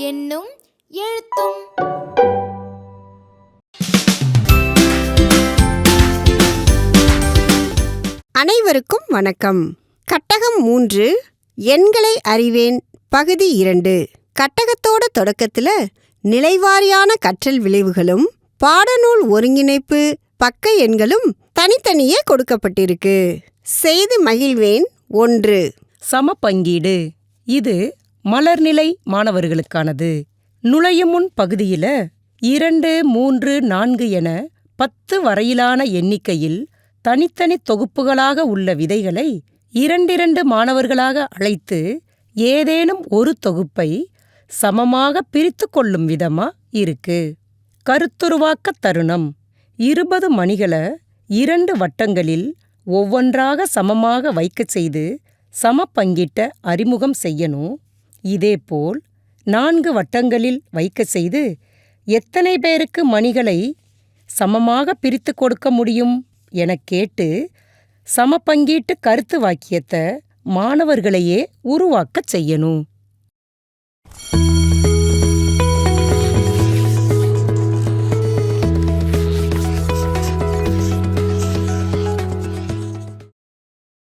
என்னும் எழுத்தும் அனைவருக்கும் வணக்கம். கட்டகம் மூன்று எண்களை அறிவேன் பகுதி இரண்டு. கட்டகத்தோட தொடக்கத்துல நிலைவாரியான கற்றல் விளைவுகளும் பாடநூல் ஒருங்கிணைப்பு பக்க எண்களும் தனித்தனியே கொடுக்கப்பட்டிருக்கு. செய்து மகிழ்வேன் ஒன்று. சம பங்கீடு இது மலர்நிலை மாணவர்களுக்கானது. நுழையும் முன் பகுதியில இரண்டு மூன்று நான்கு என பத்து வரையிலான எண்ணிக்கையில் தனித்தனி தொகுப்புகளாக உள்ள விதைகளை இரண்டிரண்டு மாணவர்களாக அழைத்து ஏதேனும் ஒரு தொகுப்பை சமமாக பிரித்து கொள்ளும் விதமா இருக்கு. கருத்துருவாக்க தருணம். இருபது மணிகளை இரண்டு வட்டங்களில் ஒவ்வொன்றாக சமமாக வைக்கச் செய்து சம பங்கிட்ட அறிமுகம் செய்யணும். இதேபோல் நான்கு வட்டங்களில் வைக்கச் செய்து எத்தனை பேருக்கு மணிகளை சமமாக பிரித்து கொடுக்க முடியும்? எனக் கேட்டு சமபங்கீட்டு கருத்து வாக்கியத்தை மாணவர்களையே உருவாக்கச் செய்யணும்.